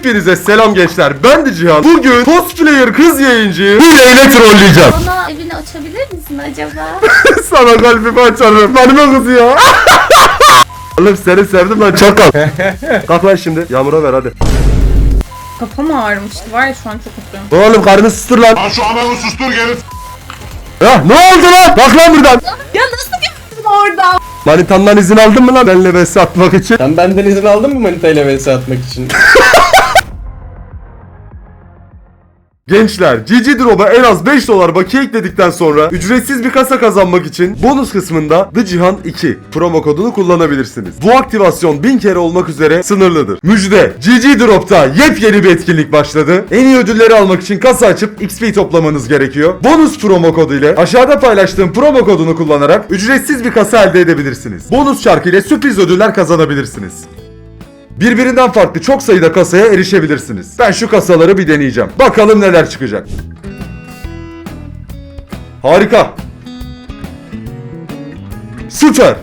Hepinize selam gençler. Ben de Cihan. Bugün cosplayer kız yayıncıyı hileyle trolleyeceğim. Bana evini açabilir misin acaba? Sana kalbimi açarım. Benim kızı ya. Oğlum seni sevdim lan çakal. Kalk lan şimdi. Yağmur'a ver hadi. Kafam ağrımıştı var ya şu an çok mutluyum. Oğlum karnını sustur lan. Lan şu ananı sustur gelin. Ya ne oldu lan? Bak lan buradan. Ya nasıl gittin orada? Manitandan izin aldın mı lan benimle vs atmak için? Sen benden izin aldın mı Manita ile vs atmak için? Gençler GG Drop'a en az 5 dolar bakiye ekledikten sonra ücretsiz bir kasa kazanmak için bonus kısmında The Cihan 2 promo kodunu kullanabilirsiniz. Bu aktivasyon 1000 kere olmak üzere sınırlıdır. Müjde GG Drop'ta yepyeni bir etkinlik başladı. En iyi ödülleri almak için kasa açıp XP toplamanız gerekiyor. Bonus promo kodu ile aşağıda paylaştığım promo kodunu kullanarak ücretsiz bir kasa elde edebilirsiniz. Bonus şarkı ile sürpriz ödüller kazanabilirsiniz. Birbirinden farklı çok sayıda kasaya erişebilirsiniz. Ben şu kasaları bir deneyeceğim. Bakalım neler çıkacak. Harika. Süper.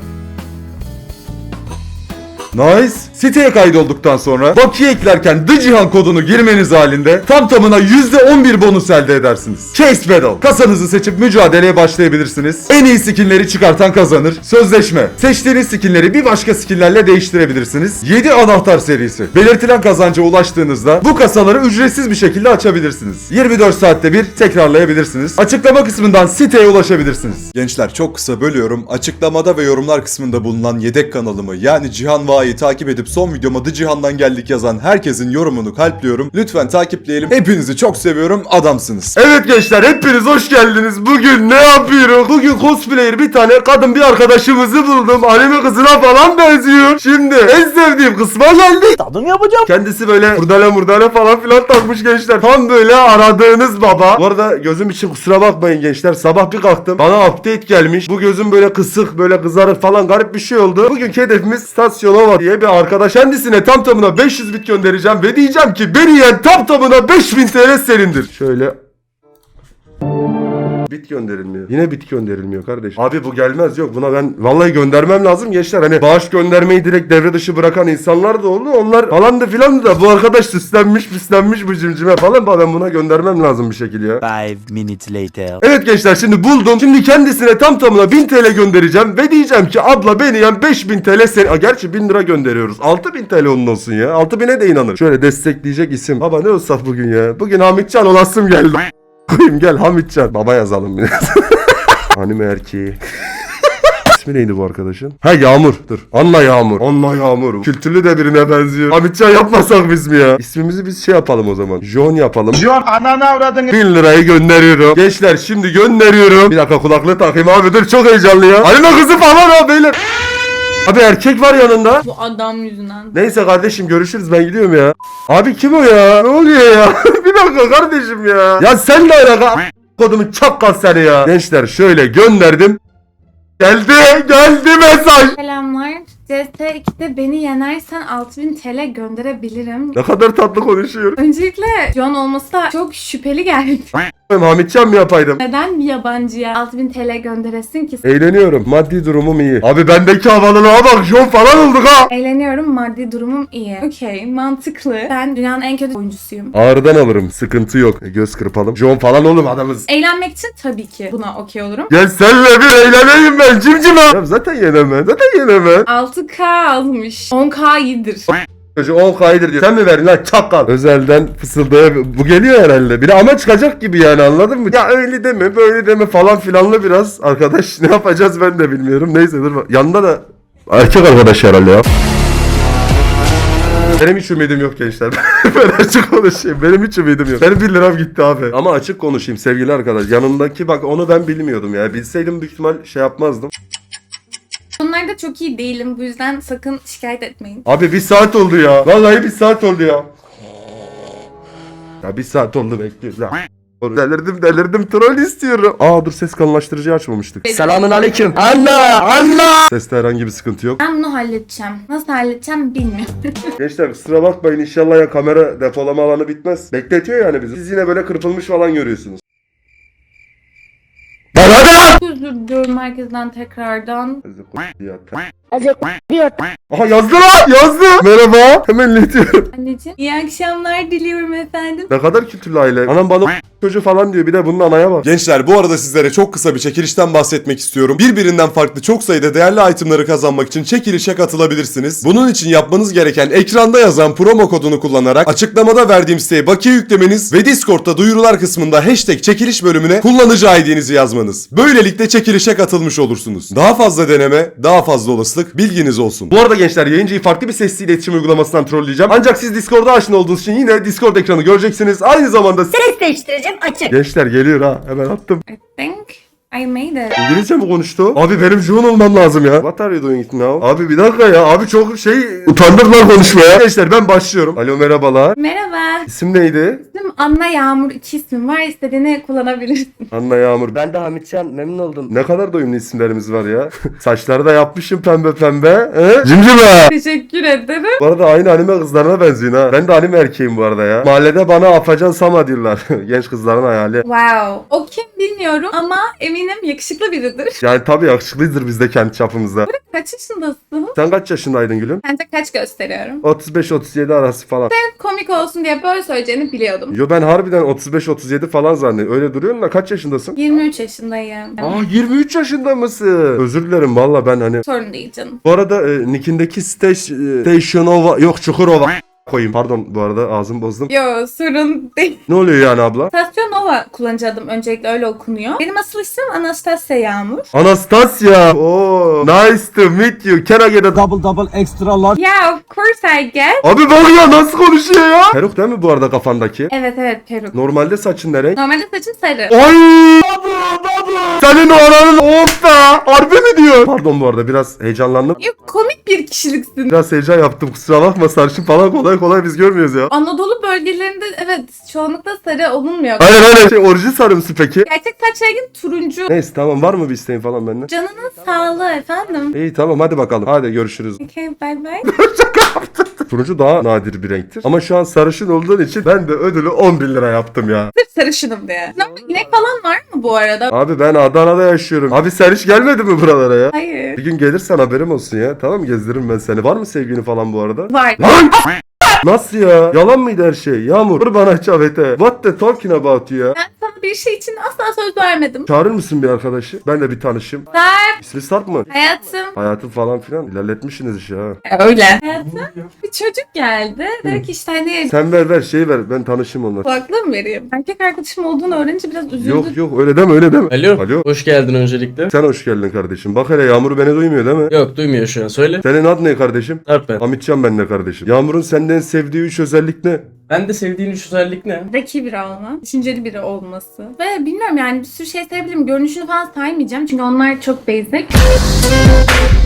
Nice. Siteye kaydolduktan sonra bakiye eklerken The Cihan kodunu girmeniz halinde tam tamına %11 bonus elde edersiniz. Case Battle. Kasanızı seçip mücadeleye başlayabilirsiniz. En iyi skinleri çıkartan kazanır. Sözleşme. Seçtiğiniz skinleri bir başka skinlerle değiştirebilirsiniz. 7 anahtar serisi. Belirtilen kazanca ulaştığınızda bu kasaları ücretsiz bir şekilde açabilirsiniz. 24 saatte bir tekrarlayabilirsiniz. Açıklama kısmından siteye ulaşabilirsiniz. Gençler çok kısa bölüyorum. Açıklamada ve yorumlar kısmında bulunan yedek kanalımı yani Cihan Va'yı takip edip son videoma The Cihan'dan geldik yazan herkesin yorumunu kalpliyorum. Lütfen takipleyelim. Hepinizi çok seviyorum. Adamsınız. Evet gençler hepiniz hoş geldiniz. Bugün ne yapıyoruz? Bugün cosplayer bir tane kadın bir arkadaşımızı buldum. Anime kızına falan benziyor. Şimdi en sevdiğim kısma geldik. Tadım yapacağım. Kendisi böyle murdale murdale falan filan takmış gençler. Tam böyle aradığınız baba. Bu arada gözüm için kusura bakmayın gençler. Sabah bir kalktım. Bana update gelmiş. Bu gözüm böyle kısık böyle kızarık falan garip bir şey oldu. Bugünkü hedefimiz Stasyonova diye bir arkadaş. Kendisine tam tamına 500 bit göndereceğim ve diyeceğim ki beni yiyen tam tamına 5000 TL senindir. Şöyle Bit gönderilmiyor. Yine bit gönderilmiyor kardeş. Abi bu gelmez yok. Buna ben vallahi göndermem lazım gençler. Hani bağış göndermeyi direkt devre dışı bırakan insanlar da oldu. Onlar falan da filan da bu arkadaş süslenmiş süslenmiş bu cimcime falan. Ben buna göndermem lazım bir şekilde ya. Five minutes later. Evet gençler şimdi buldum. Şimdi kendisine tam tamına 1000 TL göndereceğim ve diyeceğim ki abla beni yen 5000 TL sen... Aa, gerçi 1000 lira gönderiyoruz. 6000 TL onun olsun ya. 6000'e de inanır. Şöyle destekleyecek isim. Baba ne olsak bugün ya. Bugün Hamitcan olasım geldi. Koyayım gel Hamitcan. Baba yazalım biraz. Anime erkeği. İsmi neydi bu arkadaşın? Ha Yağmur. Dur. Anla Yağmur. Anla Yağmur. Kültürlü de birine benziyor. Hamitcan yapmasak biz mi ya? İsmimizi biz şey yapalım o zaman. John yapalım. John ananı avradın. 1000 lirayı gönderiyorum. Gençler şimdi gönderiyorum. Bir dakika kulaklığı takayım abi dur çok heyecanlı ya. Anime kızı falan ha beyler. Abi erkek var yanında. Bu adam yüzünden. Neyse kardeşim görüşürüz ben gidiyorum ya. Abi kim o ya? Ne oluyor ya? bir dakika kardeşim ya. Ya sen de alaka. Kodumu çakkal seni ya. Gençler şöyle gönderdim. Geldi geldi mesaj. Selamlar. CS2'de beni yenersen 6000 TL gönderebilirim. Ne kadar tatlı konuşuyor. Öncelikle John olması da çok şüpheli geldi. Hamitcan mı yapaydım? Neden bir yabancıya 6000 TL gönderesin ki? Eğleniyorum. Maddi durumum iyi. Abi bendeki havalılığa bak. John falan olduk ha. Eğleniyorum, maddi durumum iyi. Okey, mantıklı. Ben dünyanın en kötü oyuncusuyum. Ağrıdan alırım. Sıkıntı yok. E, göz kırpalım. John falan oğlum adamız. Eğlenmek için tabii ki buna okey olurum. Gel senle bir eğleneyim ben cimcime. Ya zaten yenemem. Zaten yenemem. 6K almış. 10K iyidir. Çocuğu 10 kaydır diyor. Sen mi verdin lan çakal? Özelden fısıldaya bu geliyor herhalde. Bir de ama çıkacak gibi yani anladın mı? Ya öyle deme böyle deme falan filanlı biraz. Arkadaş ne yapacağız ben de bilmiyorum. Neyse dur. bak. Yanında da erkek arkadaş herhalde ya. Benim hiç ümidim yok gençler. ben açık konuşayım. Benim hiç ümidim yok. Benim 1 liram gitti abi. Ama açık konuşayım sevgili arkadaş. Yanındaki bak onu ben bilmiyordum ya. Bilseydim büyük ihtimal şey yapmazdım. Bunlarda çok iyi değilim. Bu yüzden sakın şikayet etmeyin. Abi bir saat oldu ya. Vallahi bir saat oldu ya. Ya bir saat oldu bekliyoruz ya. Delirdim delirdim troll istiyorum. Aa dur ses kalınlaştırıcıyı açmamıştık. Selamun aleyküm. Anla! Anla! Seste herhangi bir sıkıntı yok. Ben bunu halledeceğim. Nasıl halledeceğim bilmiyorum. Gençler kusura bakmayın inşallah ya kamera depolama alanı bitmez. Bekletiyor yani bizi. Siz yine böyle kırpılmış falan görüyorsunuz. Özür diliyorum herkesten tekrardan. Aha yazdı lan yazdı. Merhaba. Hemen iletiyorum. Anneciğim iyi akşamlar diliyorum efendim. Ne kadar kültürlü aile. Anam bana çocuğu falan diyor bir de bunun anaya bak. Gençler bu arada sizlere çok kısa bir çekilişten bahsetmek istiyorum. Birbirinden farklı çok sayıda değerli itemları kazanmak için çekilişe katılabilirsiniz. Bunun için yapmanız gereken ekranda yazan promo kodunu kullanarak açıklamada verdiğim siteye bakiye yüklemeniz ve Discord'da duyurular kısmında hashtag çekiliş bölümüne kullanıcı ID'nizi yazmanız. Böylelikle çekilişe katılmış olursunuz. Daha fazla deneme, daha fazla olasılık bilginiz olsun. Bu arada gençler yayıncıyı farklı bir sesli iletişim uygulamasından trolleyeceğim. Ancak siz Discord'da aşina olduğunuz için yine Discord ekranı göreceksiniz. Aynı zamanda Ses değiştireceğim açık. Gençler geliyor ha. Hemen attım. I think I made it. İngilizce mi konuştu? Abi benim Jun olmam lazım ya. What are you doing now? Abi bir dakika ya. Abi çok şey utandırlar konuşmaya. Gençler ben başlıyorum. Alo merhabalar. Merhaba. İsim neydi? İsmim Anna Yağmur. iki isim var. İstediğini kullanabilirsin. Anna Yağmur. Ben de Hamitcan memnun oldum. Ne kadar doyumlu isimlerimiz var ya. Saçları da yapmışım pembe pembe. He? Cimcime. Teşekkür ederim. Bu arada aynı anime kızlarına benziyorsun ha. Ben de anime erkeğim bu arada ya. Mahallede bana Afacan Sama diyorlar. Genç kızların hayali. Wow. O kim bilmiyorum ama eminim yakışıklı biridir. Yani tabii yakışıklıydır biz de kendi çapımızda. Kaç yaşındasın? Sen kaç yaşındaydın gülüm? Bence kaç gösteriyorum? 35-37 arası falan. Komik olsun diye böyle söyleyeceğini biliyordum. Yo ben harbiden 35-37 falan zannediyorum. Öyle duruyorsun da kaç yaşındasın? 23 yaşındayım. Aa 23 yaşında mısın? Özür dilerim valla ben hani. Sorun değil canım. Bu arada e, nickindeki stage, e, Stationova yok Çukurova koyayım. Pardon bu arada ağzım bozdum. Yo sorun değil. Ne oluyor yani abla? Stasyon Nova kullanıcı adım öncelikle öyle okunuyor. Benim asıl ismim Anastasia Yağmur. Anastasia. Oh, nice to meet you. Can I get a Double double extra large. Yeah of course I get. Abi bak ya nasıl konuşuyor ya? Peruk değil mi bu arada kafandaki? Evet evet peruk. Normalde saçın ne renk? Normalde saçım sarı. Ay! Senin oranın orta. Harbi mi diyor? Pardon bu arada biraz heyecanlandım. Yok komik bir kişiliksin. Biraz heyecan yaptım kusura bakma sarışın falan kolay kolay biz görmüyoruz ya. Anadolu bölgelerinde evet çoğunlukla sarı olunmuyor. Aynen aynen. Şey, orijin sarı mısın peki? Gerçek saç rengim turuncu. Neyse tamam var mı bir isteğin falan benden? Canının sağlığı efendim. İyi tamam hadi bakalım. Hadi görüşürüz. Okay bye bye. Turuncu daha nadir bir renktir. Ama şu an sarışın olduğun için ben de ödülü 10 bin lira yaptım ya. Sırf sarışınım diye. İnek falan var mı bu arada? Abi ben Adana'da yaşıyorum. Abi sen hiç gelmedin mi buralara ya? Hayır. Bir gün gelirsen haberim olsun ya. Tamam mı? gezdiririm ben seni. Var mı sevgini falan bu arada? Var. Lan! Nasıl ya? Yalan mıydı her şey? Yağmur dur bana çavete. What the talking about ya? Ben sana bir şey için asla söz vermedim. Çağırır mısın bir arkadaşı? Ben de bir tanışayım. Sarp. İsmi Sarp mı? Hayatım. Hayatım falan filan ilerletmişsiniz işi ha. Öyle. Hayatım. Bir çocuk geldi. Dedi ki işte hani Sen ver ver şey ver ben tanışayım onunla. kulaklığı mı vereyim? Erkek arkadaşım olduğunu öğrenince biraz üzüldüm. Yok yok öyle deme öyle deme. Alo. Alo. Hoş geldin öncelikle. Sen hoş geldin kardeşim. Bak hele Yağmur beni duymuyor değil mi? Yok duymuyor şu an. Söyle. Senin ad ne kardeşim? Sarp ben. Hamitcan ben ne kardeşim? Yağmur'un senden sevdiği üç özellik ne? Ben de sevdiğin üç özellik ne? Zeki biri olma, düşünceli biri olması. Ve bilmiyorum yani bir sürü şey sevebilirim. Görünüşünü falan saymayacağım çünkü onlar çok basic.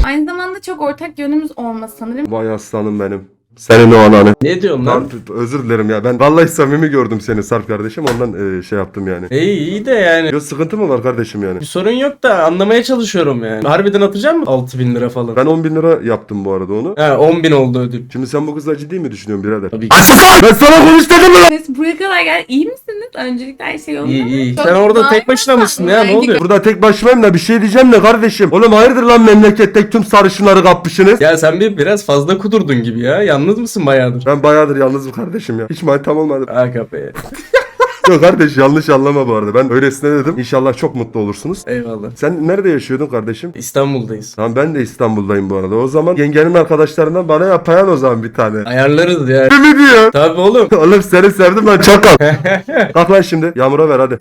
Aynı zamanda çok ortak yönümüz olması sanırım. Vay aslanım benim. Senin o ananı. Ne diyorsun lan? Sarp özür dilerim ya. Ben vallahi samimi gördüm seni Sarp kardeşim. Ondan e, şey yaptım yani. İyi iyi de yani. Yok sıkıntı mı var kardeşim yani? Bir sorun yok da anlamaya çalışıyorum yani. Harbiden atacak mı? 6000 lira falan. Ben 10 bin lira yaptım bu arada onu. He 10 bin oldu ödül. Şimdi sen bu kızla ciddi mi düşünüyorsun birader? Tabii ki. Ben sana konuş dedim mi lan? Neyse buraya kadar gel. İyi misiniz? Öncelikle her şey yolunda İyi mı? iyi. Çok Sen orada tek başına mısın ya? Ne oluyor? Burada tek başımayım da bir şey diyeceğim de kardeşim. Oğlum hayırdır lan memlekette tüm sarışınları kapmışsınız? Ya sen bir biraz fazla kudurdun gibi ya. Yalnız mısın bayağıdır? Ben bayağıdır yalnızım kardeşim ya. Hiç manitam olmadı. Ha kafaya. Yok kardeş yanlış anlama bu arada. Ben öylesine dedim. İnşallah çok mutlu olursunuz. Eyvallah. Sen nerede yaşıyordun kardeşim? İstanbul'dayız. Tamam ben de İstanbul'dayım bu arada. O zaman yengenin arkadaşlarından bana yapayan o zaman bir tane. Ayarlarız ya. Ne mi diyor? Tabii oğlum. Oğlum seni sevdim lan çakal. Kalk lan şimdi. Yağmur'a ver hadi.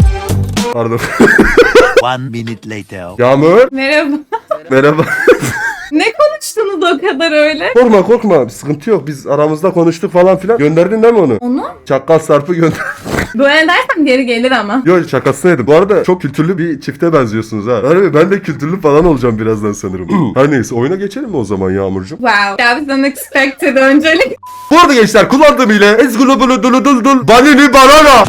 Pardon. One minute later. Yağmur. Merhaba. Merhaba. Kadar öyle? korkma korkma. Bir sıkıntı yok. Biz aramızda konuştuk falan filan. Gönderdin değil mi onu? Onu Çakal Sarp'ı gönder. böyle dersem geri gelir ama. Yok şakasını yedim. Bu arada çok kültürlü bir çifte benziyorsunuz ha. Harbi ben de kültürlü falan olacağım birazdan sanırım. Her neyse oyuna geçelim mi o zaman Yağmurcuğum? Wow. That was unexpected öncelik. Bu arada gençler kullandığım ile ezgulu bulu dulu dul dul banini banana.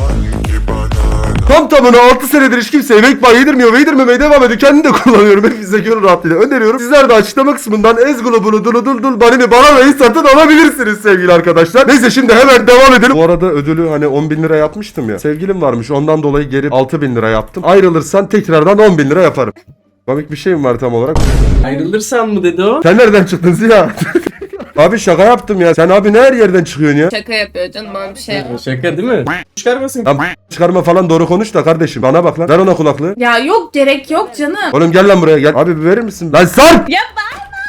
Tam tamına 6 senedir hiç kimse yemek bağı yedirmiyor ve yedirmemeye devam ediyor. Kendim de kullanıyorum. Hepinize gönül rahatlığıyla öneriyorum. Sizler de açıklama kısmından ezgulu bulu dulu dul dul banini bananayı satın alabilirsiniz sevgili arkadaşlar. Neyse şimdi hemen devam edelim. Bu arada ödülü hani 10 bin lira yapmıştım ya. Sevgilim varmış ondan dolayı geri 6 bin lira yaptım. Ayrılırsan tekrardan 10 bin lira yaparım. Komik bir şey mi var tam olarak? Ayrılırsan mı dedi o? Sen nereden çıktın Ziya? abi şaka yaptım ya. Sen abi ne her yerden çıkıyorsun ya? Şaka yapıyor canım böyle bir şey. yok. Şaka değil mi? Çıkarmasın. Lan çıkarma falan doğru konuş da kardeşim. Bana bak lan. Ver ona kulaklığı. Ya yok gerek yok canım. Oğlum gel lan buraya gel. Abi bir verir misin? Lan Sarp! Ya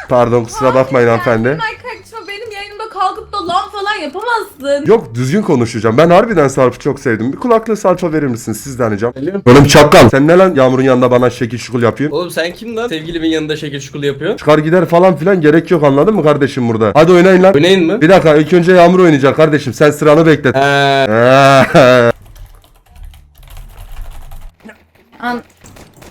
Pardon kusura bakmayın hanımefendi. Ay kardeşim benim yayınımda kalkıp da lan falan yapamazsın. Yok düzgün konuşacağım. Ben harbiden Sarp'ı çok sevdim. Bir kulaklığı Sarp'a verir misin sizden ricam? Geliyor. Oğlum çakal. Sen ne lan Yağmur'un yanında bana şekil şukul yapıyorsun? Oğlum sen kim lan? Sevgilimin yanında şekil şukul yapıyorsun. Çıkar gider falan filan gerek yok anladın mı kardeşim burada? Hadi oynayın lan. Oynayın mı? Bir dakika ilk önce Yağmur oynayacak kardeşim. Sen sıranı beklet. An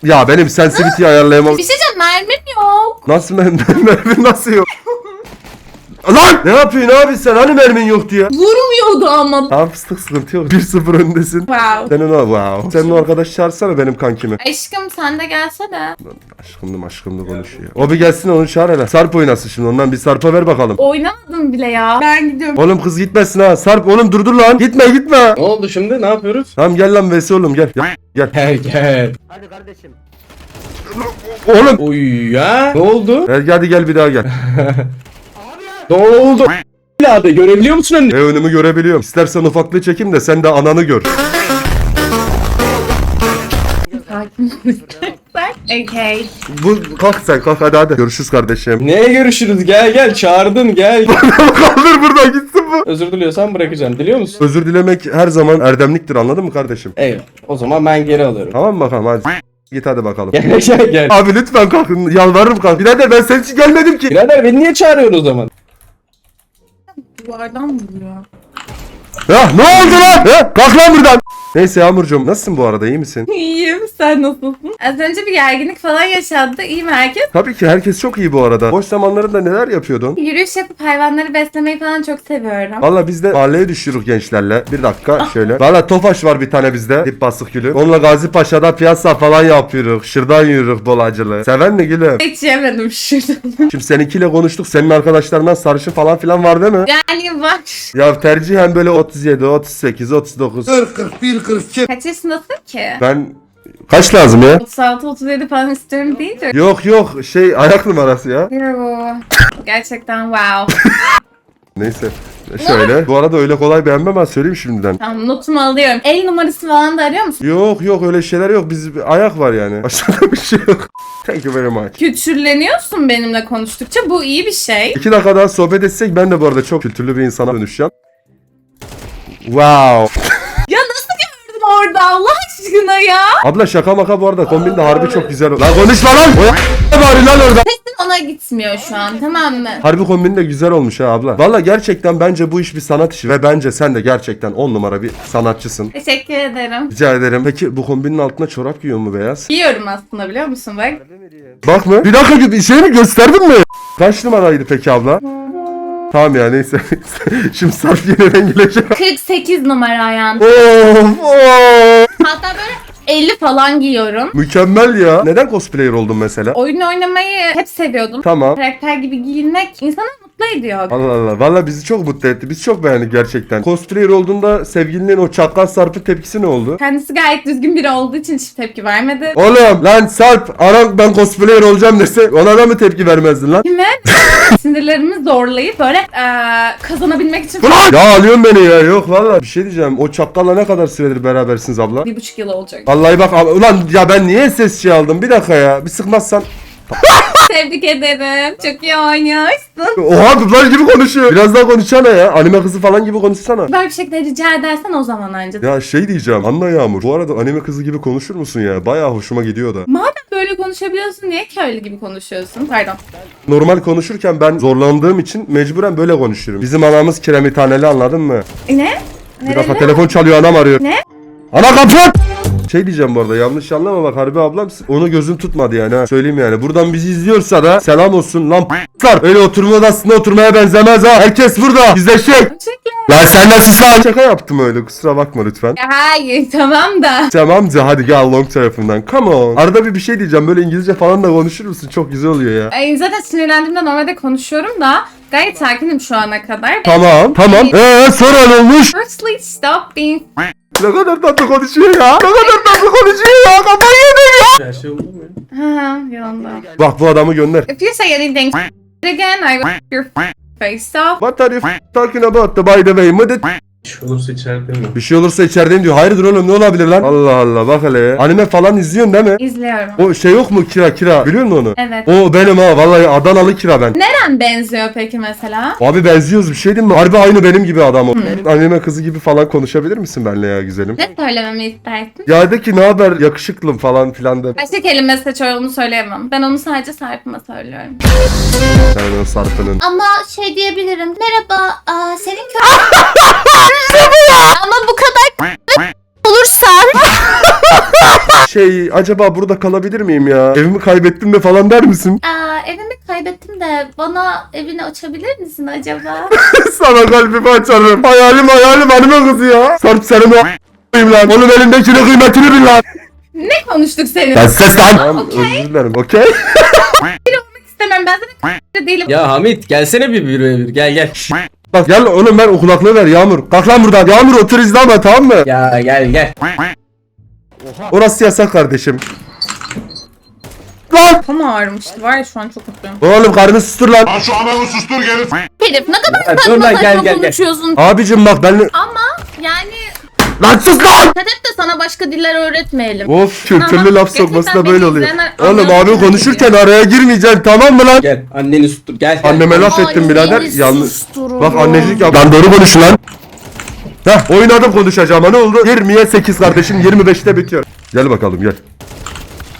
ya benim sensitivity'yi ayarlayamam. bir şey diyeceğim mermim yok. Nasıl mermi, mermi nasıl yok? Lan! Ne yapıyorsun abi sen? Hani mermin yoktu ya? Vurmuyordu ama. Tamam fıstık sıkıntı yok. 1-0 öndesin. Wow. Senin o wow. Senin o arkadaş çağırsana benim kankimi. Aşkım sen de gelsene. Aşkımlı aşkımlı konuşuyor. O bir gelsin onu çağır hele. Sarp oynasın şimdi ondan bir Sarp'a ver bakalım. Oynamadım bile ya. Ben gidiyorum. Oğlum kız gitmesin ha. Sarp oğlum durdur lan. Gitme gitme. Ne oldu şimdi? Ne yapıyoruz? Tamam gel lan Vesi oğlum gel. Ya, gel. Gel gel. Oğlum. Oy ya. Ne oldu? Gel hadi gel bir daha gel. Ne oldu? Abi görebiliyor musun önünü? E önümü görebiliyorum. İstersen ufaklığı çekeyim de sen de ananı gör. Okay. Bu kalk sen kalk hadi hadi. Görüşürüz kardeşim. Neye görüşürüz? Gel gel çağırdın gel. Kaldır buradan gitsin bu. Özür diliyorsan bırakacağım. Diliyor musun? Özür dilemek her zaman erdemliktir anladın mı kardeşim? Eyvallah. O zaman ben geri alıyorum. Tamam bakalım hadi. Git hadi bakalım. Gel gel gel. Abi lütfen kalkın yalvarırım kalk. Birader ben senin için gelmedim ki. Birader beni niye çağırıyorsun o zaman? Duvardan vuruyor. Ya ne oldu lan? Ya, kalk lan buradan. Neyse Yağmurcuğum nasılsın bu arada iyi misin? İyiyim sen nasılsın? Az önce bir gerginlik falan yaşandı. İyi mi herkes? Tabii ki herkes çok iyi bu arada. Boş zamanlarında neler yapıyordun? Yürüyüş yapıp hayvanları beslemeyi falan çok seviyorum. Valla biz de mahalleye düşürük gençlerle. Bir dakika şöyle. Valla Tofaş var bir tane bizde. Dip basık gülü. Onunla Gazi Paşa'da piyasa falan yapıyoruz. Şırdan yürürük bolacılı. Seven mi gülüm? Hiç yemedim şuradan. Şimdi seninkiyle konuştuk. Senin arkadaşlarından sarışın falan filan var değil mi? Yani var. Ya tercihen böyle 37, 38, 39. 41, 42. Kaç yaşındasın ki? Ben kaç lazım ya? 36 37 falan istiyorum değil de. Yok yok şey ayak numarası ya. Yo. Gerçekten wow. Neyse. Şöyle. Bu arada öyle kolay beğenmem ben söyleyeyim şimdiden. Tamam notumu alıyorum. El numarası falan da arıyor musun? Yok yok öyle şeyler yok. Biz ayak var yani. Başka bir şey yok. Thank you very much. Küçürleniyorsun benimle konuştukça bu iyi bir şey. İki dakika daha sohbet etsek ben de bu arada çok kültürlü bir insana dönüşeceğim. Wow. Orada Allah aşkına ya? Abla şaka maka bu arada kombin de harbi çok güzel. Lan konuşma lan. Bari lan orada. Sesin ona gitmiyor şu an tamam mı? Harbi kombin de güzel olmuş ha abla. Valla gerçekten bence bu iş bir sanat işi ve bence sen de gerçekten on numara bir sanatçısın. Teşekkür ederim. Rica ederim. Peki bu kombinin altına çorap giyiyor mu beyaz? Giyiyorum aslında biliyor musun bak. Bak mı? Bir dakika bir şey mi gösterdin mi? Kaç numaraydı peki abla? Tamam ya neyse. Şimdi sarf yine rengileşecek. 48 numara ayağın. of of. Hatta böyle 50 falan giyiyorum. Mükemmel ya. Neden cosplayer oldun mesela? Oyun oynamayı hep seviyordum. Tamam. Karakter gibi giyinmek insanı mutlu ediyor. Allah Allah. Valla bizi çok mutlu etti. Biz çok beğendik gerçekten. Cosplayer olduğunda sevgilinin o çakal sarpı tepkisi ne oldu? Kendisi gayet düzgün biri olduğu için hiç tepki vermedi. Oğlum lan Sarp aran ben cosplayer olacağım dese ona da mı tepki vermezdin lan? Kime? Sinirlerimi zorlayıp böyle eee, kazanabilmek için Ulan! Ya alıyorsun beni ya. Yok valla bir şey diyeceğim. O çakalla ne kadar süredir berabersiniz abla? bir buçuk yıl olacak. Vallahi bak ab- ulan ya ben niye sesçi aldım? Bir dakika ya. Bir sıkmazsan. Tebrik ederim. Çok iyi oynuyorsun. Oha dublaj gibi konuşuyor. Biraz daha konuşsana ya. Anime kızı falan gibi konuşsana. Böyle bir şekilde rica edersen o zaman ancak. Ya şey diyeceğim. Anla Yağmur. Bu arada anime kızı gibi konuşur musun ya? Bayağı hoşuma gidiyor da. Madem böyle konuşabiliyorsun niye köylü gibi konuşuyorsun? Pardon. Normal konuşurken ben zorlandığım için mecburen böyle konuşuyorum. Bizim anamız kiremitaneli anladın mı? E ne? Bir Nereli? telefon çalıyor anam arıyor. Ne? Ana kapat! Şey diyeceğim bu arada yanlış anlama bak harbi ablam onu gözün tutmadı yani ha. Söyleyeyim yani. Buradan bizi izliyorsa da selam olsun lan p***lar. Öyle oturma odasında oturmaya benzemez ha. Herkes burada. Yüzleşecek. Çekil. Lan sen nasılsın lan? Şaka yaptım öyle kusura bakma lütfen. Hayır tamam da. Tamam de hadi gel long tarafından. Come on. Arada bir bir şey diyeceğim. Böyle İngilizce falan da konuşur musun? Çok güzel oluyor ya. Ay, zaten sinirlendiğimde normalde konuşuyorum da Gayet sakinim şu ana kadar. Tamam tamam. Eee sonra ne olmuş? Firstly, stop being Ne kadar tatlı konuşuyor ya. Ne kadar tatlı konuşuyor ya. Kafayı yedim ya. Her şey oldu mu ya? Ha, yolunda. Bak bu adamı gönder. If you say anything again, I will your face off. What are you talking about the by the way? Mı de- Bir şey olursa içeride mi? Bir şey olursa içerideyim diyor. Hayırdır oğlum ne olabilir lan? Allah Allah bak hele. Anime falan izliyorsun değil mi? İzliyorum. O şey yok mu kira kira biliyor musun onu? Evet. O benim ha vallahi Adanalı kira ben. Neren benziyor peki mesela? Abi benziyoruz bir şey değil mi? Harbi aynı benim gibi adam o. Anime kızı gibi falan konuşabilir misin benimle ya güzelim? Ne söylememi istersin? Ya de ki ne haber yakışıklım falan filan de. Başka kelime seç onu söyleyemem. Ben onu sadece Sarp'ıma söylüyorum. Sen o sarpının. Ama şey diyebilirim. Merhaba, aa, senin Ama bu kadar olursan Şey acaba burada kalabilir miyim ya? Evimi kaybettim mi falan der misin? aa, evimi kaybettim de bana evini açabilir misin acaba? Sana kalbimi açarım. Hayalim hayalim anime kızı ya. Sarp senin o a**ayım lan. Onun elindekinin kıymetini bil lan. Ne konuştuk seninle? Ben ses lan. Tamam Okey. özür dilerim. Okey. İstemem ben zaten değilim. Ya Hamit gelsene bir bir bir gel gel. Bak gel oğlum ben o kulaklığı ver Yağmur. Kalk lan buradan. Yağmur otur izleme tamam mı? Ya gel gel. Orası yasak kardeşim. Lan! Kafam ağrımıştı var ya şu an çok mutluyum. Oğlum karnını sustur lan. Lan şu ananı sustur gelin. Herif ne kadar Ya, dur saçma lan gel saçma gel gel. konuşuyorsun. Abicim bak ben... Ama yani Lan sus lan! dikkat et de sana başka diller öğretmeyelim. Of kültürlü Ama laf sokması da gerçekten böyle beni oluyor. izleyenler Oğlum abi musun? konuşurken araya girmeyeceksin tamam mı lan? Gel anneni sustur gel. gel. Anneme laf Ay, ettim birader. beni Yanlış. susturun. Bak annecilik yap. Lan doğru konuş lan. Heh oynadım konuşacağıma ne oldu? 20'ye 8 kardeşim 25'te bitiyor. Gel bakalım gel.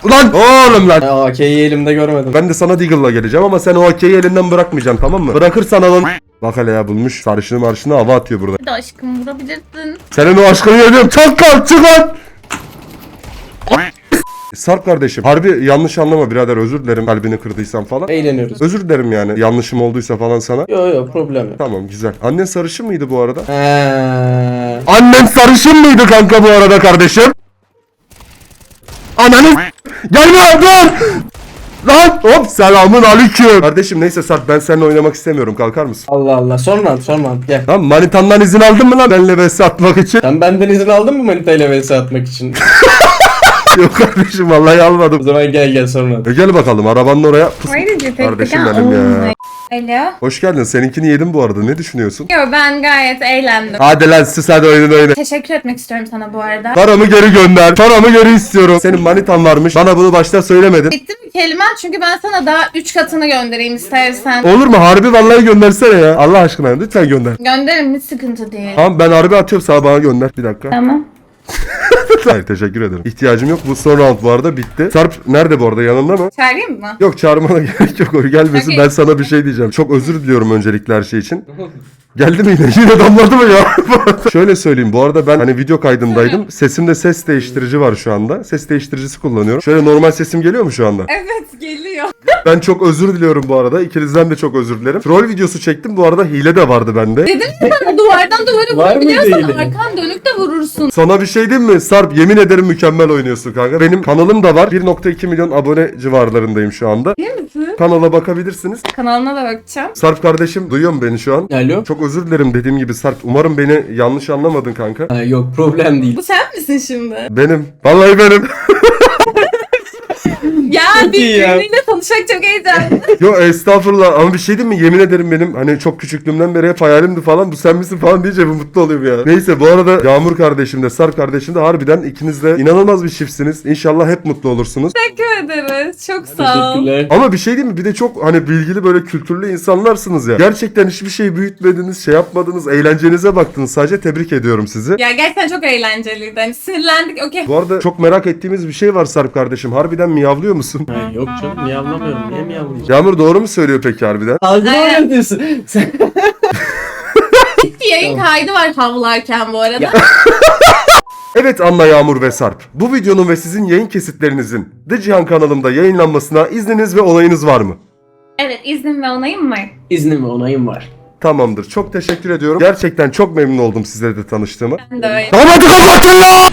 Ulan oğlum lan. Ya AK'yi elimde görmedim. Ben de sana Deagle'la geleceğim ama sen o AK'yi elinden bırakmayacaksın tamam mı? Bırakırsan alın. Bak hele ya bulmuş sarışını marşını hava atıyor burada. Bir de aşkım vurabilirsin. Senin o aşkını yedim. Çok kal çık lan. Sarp kardeşim harbi yanlış anlama birader özür dilerim kalbini kırdıysam falan. Eğleniyoruz. Özür dilerim yani yanlışım olduysa falan sana. Yo yo problem yok. Tamam güzel. Annen sarışın mıydı bu arada? Eee. Annen sarışın mıydı kanka bu arada kardeşim? Ananı gelme dur! Lan hop selamun aleyküm. Kardeşim neyse Sarp ben seninle oynamak istemiyorum kalkar mısın? Allah Allah sorma sorma gel. Lan manitandan izin aldın mı lan benimle vs atmak için? Sen benden izin aldın mı Manita ile vs atmak için? Yok kardeşim vallahi o almadım. zaman gel gel sorma. E gel bakalım arabanın oraya. Pus. Why did you take Kardeşim the benim ya. Alo. Hoş geldin. Seninkini yedim bu arada. Ne düşünüyorsun? Yo ben gayet eğlendim. Hadi lan sus hadi oyunu oyna. Teşekkür etmek istiyorum sana bu arada. Paramı geri gönder. Paramı geri istiyorum. Senin manitan varmış. Bana bunu başta söylemedin. Bitti mi kelimen? Çünkü ben sana daha 3 katını göndereyim istersen. Olur mu? Harbi vallahi göndersene ya. Allah aşkına lütfen gönder. Gönderirim hiç sıkıntı değil. Tamam ben harbi atıyorum sana bana gönder. Bir dakika. Tamam. Hayır teşekkür ederim. İhtiyacım yok. Bu son round bu arada bitti. Sarp nerede bu arada yanında mı? Çağırayım mı? Yok çağırmana gerek yok. O gelmesin. Okey. Ben sana bir şey diyeceğim. Çok özür diliyorum öncelikle her şey için. Geldi mi yine? Yine damladı mı ya? Şöyle söyleyeyim. Bu arada ben hani video kaydındaydım. Sesimde ses değiştirici var şu anda. Ses değiştiricisi kullanıyorum. Şöyle normal sesim geliyor mu şu anda? Evet geliyor. Ben çok özür diliyorum bu arada. İkinizden de çok özür dilerim. Troll videosu çektim. Bu arada hile de vardı bende. Dedim ya sana duvardan duvara Var mıydı vurabiliyorsan arkan dönük de vurursun. Sana bir şey diyeyim mi? Sarp yemin ederim mükemmel oynuyorsun kanka. Benim kanalım da var. 1.2 milyon abone civarlarındayım şu anda. Değil misin? Kanala bakabilirsiniz. Kanalına da bakacağım. Sarp kardeşim duyuyor mu beni şu an? Alo. Çok özür dilerim dediğim gibi Sarp. Umarım beni yanlış anlamadın kanka. Ha, yok problem değil. Bu sen misin şimdi? Benim. Vallahi benim. Ya Çok iyi ya. tanışmak çok heyecanlı. Yo estağfurullah ama bir şey diyeyim mi? Yemin ederim benim hani çok küçüklüğümden beri hep hayalimdi falan. Bu sen misin falan deyince bir mutlu oluyorum ya. Neyse bu arada Yağmur kardeşim de Sarp kardeşim de harbiden ikiniz de inanılmaz bir çiftsiniz. İnşallah hep mutlu olursunuz. Teşekkür ederiz. Çok sağ ol. Teşekkürler. Ama bir şey değil mi? Bir de çok hani bilgili böyle kültürlü insanlarsınız ya. Gerçekten hiçbir şey büyütmediniz, şey yapmadınız, eğlencenize baktınız. Sadece tebrik ediyorum sizi. Ya gerçekten çok eğlenceliydi. Hani sinirlendik okey. Bu arada çok merak ettiğimiz bir şey var Sarp kardeşim. Harbiden miyavlıyor musun? Ha, yok canım miyavlamıyorum. Niye miyavlayacağım? Yağmur doğru mu söylüyor peki harbiden? Ağzını Aynen. oynatıyorsun. Sen... Bir yayın kaydı var havlarken bu arada. Evet Anna Yağmur ve Sarp. Bu videonun ve sizin yayın kesitlerinizin The Cihan kanalımda yayınlanmasına izniniz ve onayınız var mı? Evet iznin ve onayım var. İznim ve onayım var. Tamamdır. Çok teşekkür ediyorum. Gerçekten çok memnun oldum sizle de tanıştığıma. Ben de öyle. Tamam hadi kapatın lan!